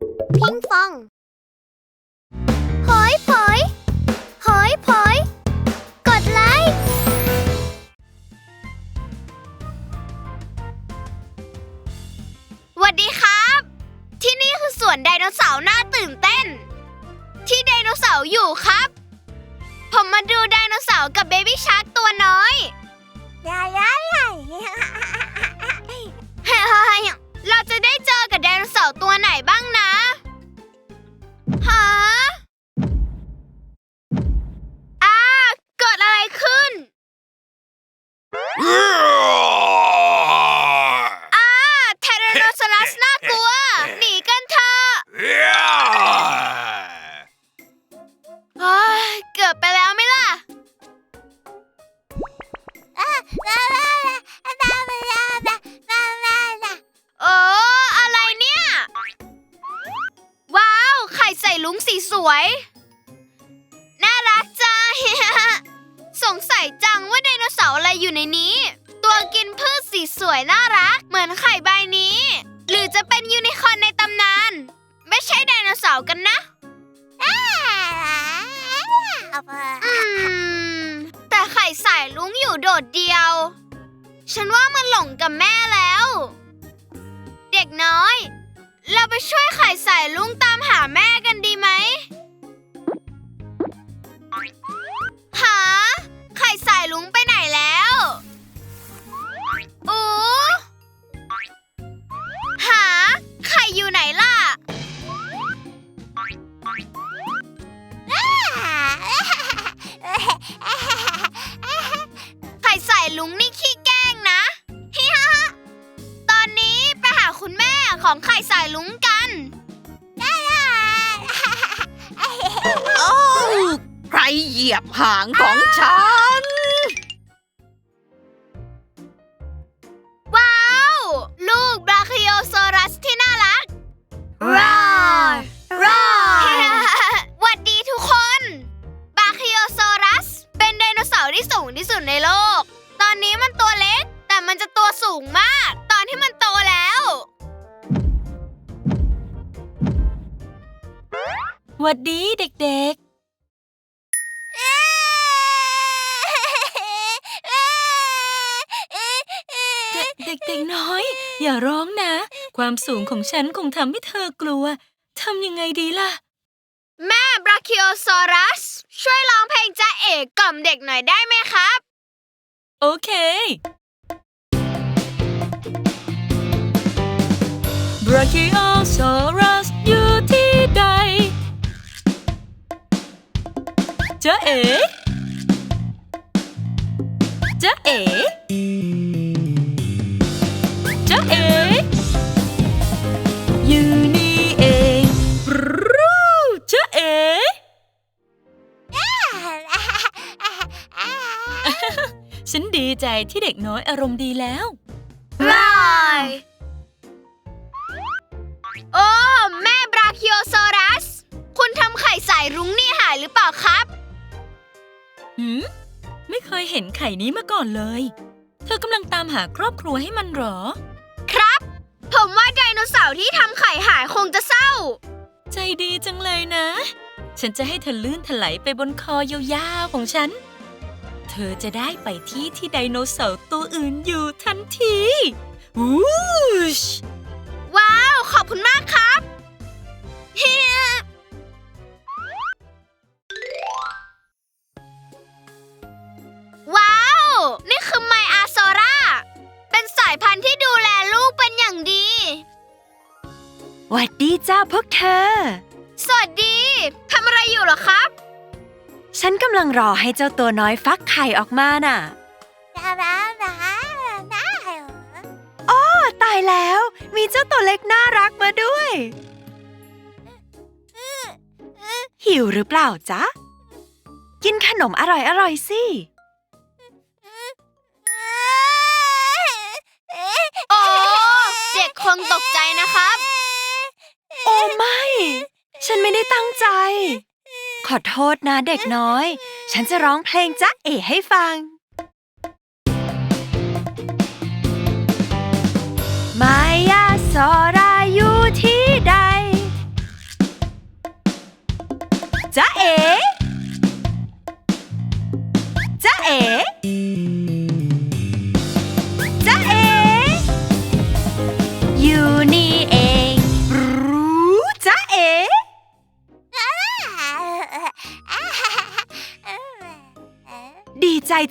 พิงฟองหอยผอยหอยผอย กดไลค์ สวัสดีครับ ที่นี่คือสวนไดโนเสาร์น่าตื่นเต้น ที่ไดโนเสาร์อยู่ครับ ผมมาดูไดโนเสาร์กับเบบี้ชาร์กตัวน้อย ยายยายยาย เฮ้ย เราจะได้เจอกับไดโนเสาร์ตัวไหนบ้างนะฮะ อะไรอยู่ในนี้ ตัวกินพืชสีสวยน่ารัก เหมือนไข่ใบนี้ หรือจะเป็นยูนิคอร์นในตำนาน ไม่ใช่ไดโนเสาร์กันนะอืมแต่ไข่ใส่ลุงอยู่โดดเดียว ฉันว่ามันหลงกับแม่แล้ว เด็กน้อย เราไปช่วยไข่ใส่ลุงตามหาแม่กันดีไหมหา ไข่ใส่ลุงไป ของไข่ใส่ลุงกัน โอ้ ใครเหยียบหางของฉัน วัดดีเด็กๆเด็กเด็กๆน้อย อย่าร้องนะ ความสูงของฉันคงทำให้เธอกลัวทำยังไงดีล่ะ แม่บราคิโอซอรัส ช่วยร้องเพลงจ้าเอกกล่อมเด็กหน่อยได้ไหมครับ โอเค Brachiosaurus จ๊ะเอ๋จ๊ะเอ๋จ๊ะเอ๋อยู่นี่เองบรูจ๊ะเอ๋ฉันดีใจที่เด็กน้อยอารมณ์ดีแล้วรายโอ้ แม่บราคิโอซอรัส คุณทำไข่ใส่รุ้งนี่หายหรือเปล่าครับ หืมไม่เคยเห็นไข่นี้มาก่อนเลย เธอกำลังตามหาครอบครัวให้มันเหรอ ครับ ผมว่าไดโนเสาร์ที่ทำไข่หายคงจะเศร้า ใจดีจังเลยนะ ฉันจะให้เธอลื่นถลายไปบนคอยาวๆของฉัน เธอจะได้ไปที่ที่ไดโนเสาร์ตัวอื่นอยู่ทันทีวูชว้าว ขอบคุณมากครับเฮีย หวัดดีจ้าพวกเธอ สวัสดี ทำอะไรอยู่เหรอครับ ฉันกำลังรอให้เจ้าตัวน้อยฟักไข่ออกมาน่ะโอ้ตายแล้ว มีเจ้าตัวเล็กน่ารักมาด้วย หิวหรือเปล่าจ๊ะ กินขนมอร่อยๆสิ โอ้เด็กคงตกใจนะครับ โอ้ไม่ ฉันไม่ได้ตั้งใจ ขอโทษนะเด็กน้อย ฉันจะร้องเพลงจ๊ะเอ๋ให้ฟัง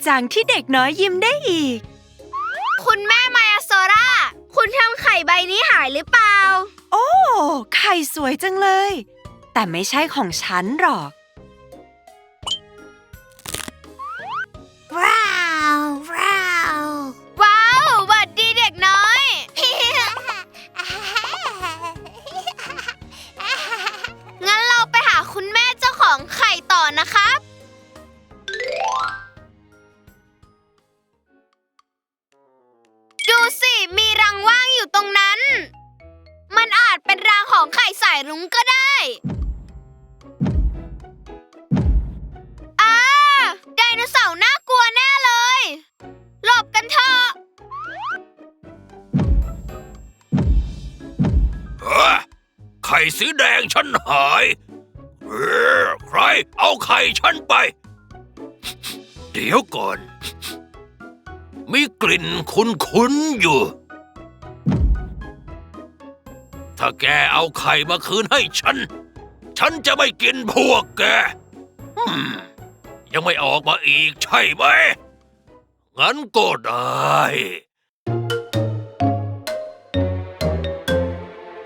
จังที่เด็กน้อยยิ้มได้อีก คุณแม่มายาโซรา คุณทำไข่ใบนี้หายหรือเปล่า โอ้ ไข่สวยจังเลย แต่ไม่ใช่ของฉันหรอก ของไข่สายรุ้งก็ได้อาไดโนเสาร์น่ากลัวแน่เลย หลบกันเถอะเอ้อไข่สีแดงฉันหายเออใครเอาไข่ฉันไป เดี๋ยวก่อน มีกลิ่นคุ้นๆอยู่ ถ้าแกเอาไข่มาคืนให้ฉัน ฉันจะไม่กินพวกแกอืมยังไม่ออกมาอีกใช่ไหม งั้นก็ได้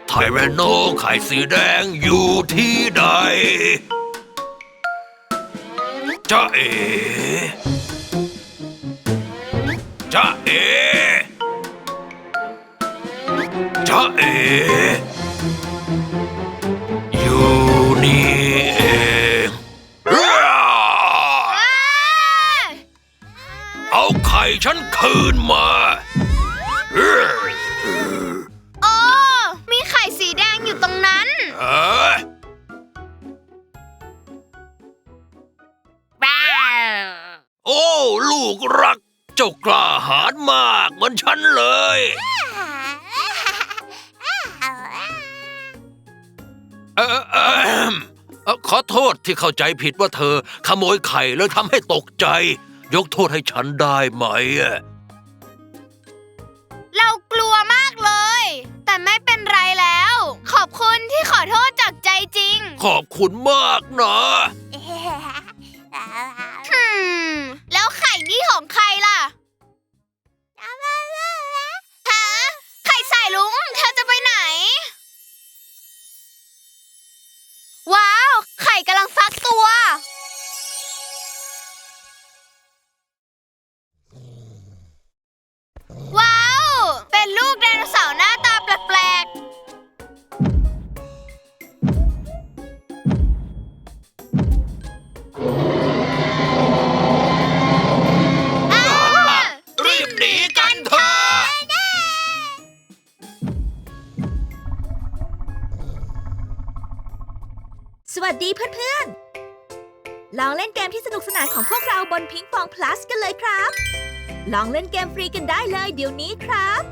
ไทเรโนไข่สีแดงอยู่ที่ใดจ้าเอจ้าเอ จ้าเอ อยู่นี่เองอ้าเอาไข่ฉันคืนมาเอ้อโอ้ มีไข่สีแดงอยู่ตรงนั้น เอ้ยโอ้ ลูกรัก เจ้ากล้าหาญมากเหมือนฉันเลย ขอโทษที่เข้าใจผิดว่าเธอ ขโมยไข่แล้วทำให้ตกใจ ยกโทษให้ฉันได้ไหม เรากลัวมากเลย แต่ไม่เป็นไรแล้ว ขอบคุณที่ขอโทษจากใจจริง ขอบคุณมากนะแล้วไข่นี่ของใครล่ะ วัสดีเพื่อนๆ ลองเล่นเกมที่สนุกสนานของพวกเราบนพิงปอง plus กันเลยครับ ลองเล่นเกมฟรีกันได้เลยเดี๋ยวนี้ครับ